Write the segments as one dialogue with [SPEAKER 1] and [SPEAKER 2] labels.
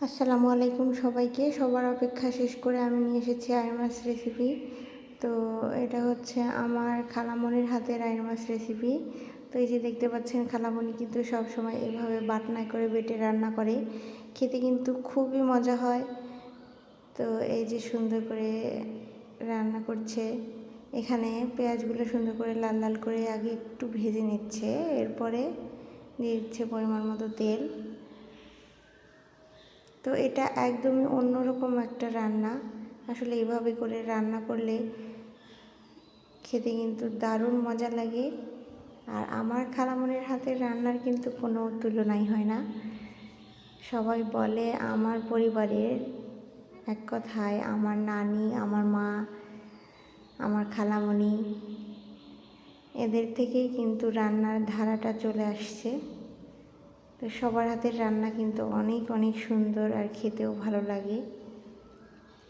[SPEAKER 1] আসসালামু আলাইকুম সবাইকে। সবার অপেক্ষা শেষ করে আমি নিয়ে এসেছি মাছ রেসিপি তো এটা হচ্ছে আমার খালামনির হাতের মাছ রেসিপি তো এই যে দেখতে পাচ্ছেন খালামণি কিন্তু সব সময় এভাবে বাটনায় করে বেটে রান্না করে। খেতে কিন্তু খুবই মজা হয়। তো এই যে সুন্দর করে রান্না করছে। এখানে পেঁয়াজগুলো সুন্দর করে লাল লাল করে আগে একটু ভেজে নিচ্ছে। এরপরে দিয়ে দিচ্ছে পরিমাণ মতো তেল। তো এটা একদমই অন্যরকম একটা রান্না। আসলে এইভাবে করে রান্না করলে খেতে কিন্তু দারুণ মজা লাগে। আর আমার খালামনের হাতের রান্নার কিন্তু কোনো তুলনাই হয় না। সবাই বলে আমার পরিবারের এক কথায় আমার নানি, আমার মা, আমার খালামণি এদের থেকেই কিন্তু রান্নার ধারাটা চলে আসছে। তো সবার হাতের রান্না কিন্তু অনেক অনেক সুন্দর আর খেতেও ভালো লাগে।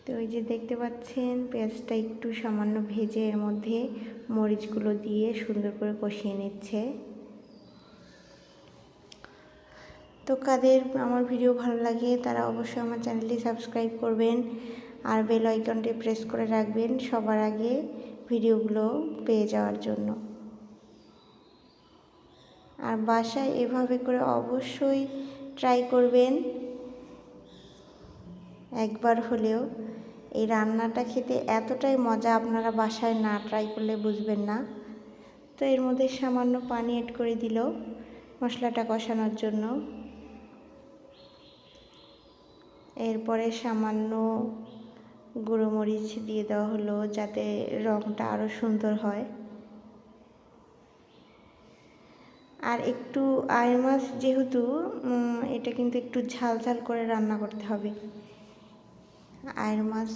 [SPEAKER 1] তো ওই যে দেখতে পাচ্ছেন, পেঁয়াজটা একটু সামান্য ভেজে এর মধ্যে মরিচগুলো দিয়ে সুন্দর করে কষিয়ে নিচ্ছে। তো কাদের আমার ভিডিও ভালো লাগে তারা অবশ্যই আমার চ্যানেলটি সাবস্ক্রাইব করবেন আর বেল আইকনটি প্রেস করে রাখবেন সবার আগে ভিডিওগুলো পেয়ে যাওয়ার জন্য। আর বাসায় এভাবে করে অবশ্যই ট্রাই করবেন। একবার হলেও এই রান্নাটা খেতে এতটাই মজা আপনারা বাসায় না ট্রাই করলে বুঝবেন না। তো এর মধ্যে সামান্য পানি এড করে দিল মশলাটা কষানোর জন্য। এরপরে সামান্য গুঁড়ো মরিচ দিয়ে দেওয়া হলো যাতে রঙটা আরও সুন্দর হয়। আর একটু আয়ের মাছ যেহেতু এটা কিন্তু একটু ঝাল ঝাল করে রান্না করতে হবে। আয়ের মাছ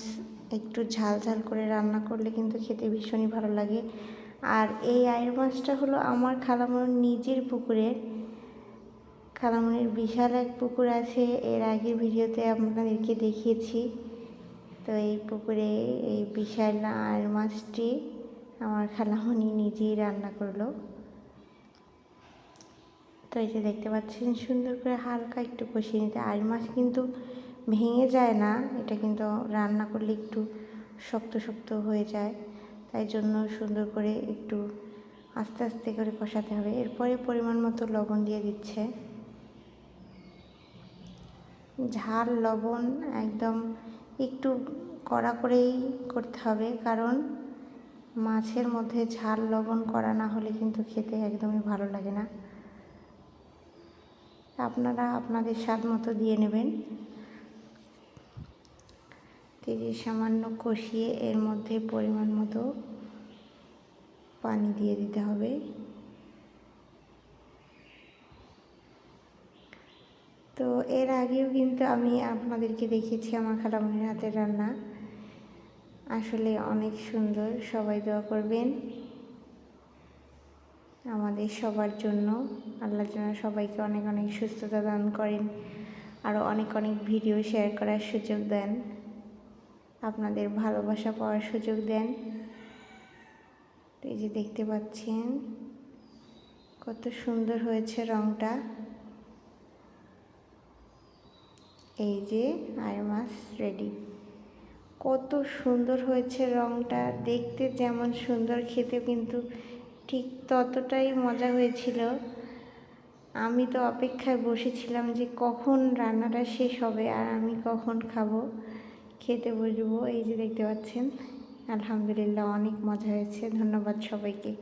[SPEAKER 1] একটু ঝাল ঝাল করে রান্না করলে কিন্তু খেতে ভীষণই ভালো লাগে। আর এই আয়ের মাছটা হলো আমার খালামনির নিজের পুকুরের খালামনির বিশাল এক পুকুর আছে, এর আগের ভিডিওতে আপনাদেরকে দেখিয়েছি। তো এই পুকুরে এই বিশাল আয়ের মাছটি আমার খালামনি নিজেই রান্না করল। তো এই যে দেখতে পাচ্ছেন, সুন্দর করে হালকা একটু কষিয়ে নিতে। আর মাছ কিন্তু ভেঙে যায় না, এটা কিন্তু রান্না করলে একটু শক্ত শক্ত হয়ে যায়। তাই জন্য সুন্দর করে একটু আস্তে আস্তে করে কষাতে হবে। এরপরে পরিমাণ মতো লবণ দিয়ে দিচ্ছে। ঝাল, লবণ একদম একটু কড়া করেই করতে হবে, কারণ মাছের মধ্যে ঝাল, লবণ করা না হলে কিন্তু খেতে একদমই ভালো লাগে না। আপনারা আপনাদের স্বাদ মতো দিয়ে নেবেন। তেজে সামান্য কষিয়ে এর মধ্যে পরিমাণ মতো পানি দিয়ে দিতে হবে। তো এর আগেও কিন্তু আমি আপনাদেরকে দেখিয়েছি আমার খালামনির হাতের রান্না। আসলে অনেক সুন্দর, সবাই দোয়া করবেন। আমাদের সবার জন্য। আল্লাহ যেন সবাইকে অনেক অনেক সুস্থতা দান করেন। আরও অনেক অনেক ভিডিও শেয়ার করার সুযোগ দেন। আপনাদের ভালোবাসা পাওয়ার সুযোগ দেন। এই যে দেখতে পাচ্ছেন, কত সুন্দর হয়েছে রংটা। এই যে আয় মাছ রেডি। কত সুন্দর হয়েছে রংটা। দেখতে যেমন সুন্দর খেতে কিন্তু ঠিক ততটাই মজা হয়েছিল। আমি তো অপেক্ষায় বসেছিলাম যে কখন রান্নাটা শেষ হবে আর আমি কখন খাব। খেতে বসবো, এই যে দেখতে পাচ্ছেন। আলহামদুলিল্লাহ অনেক মজা হয়েছে। ধন্যবাদ সবাইকে।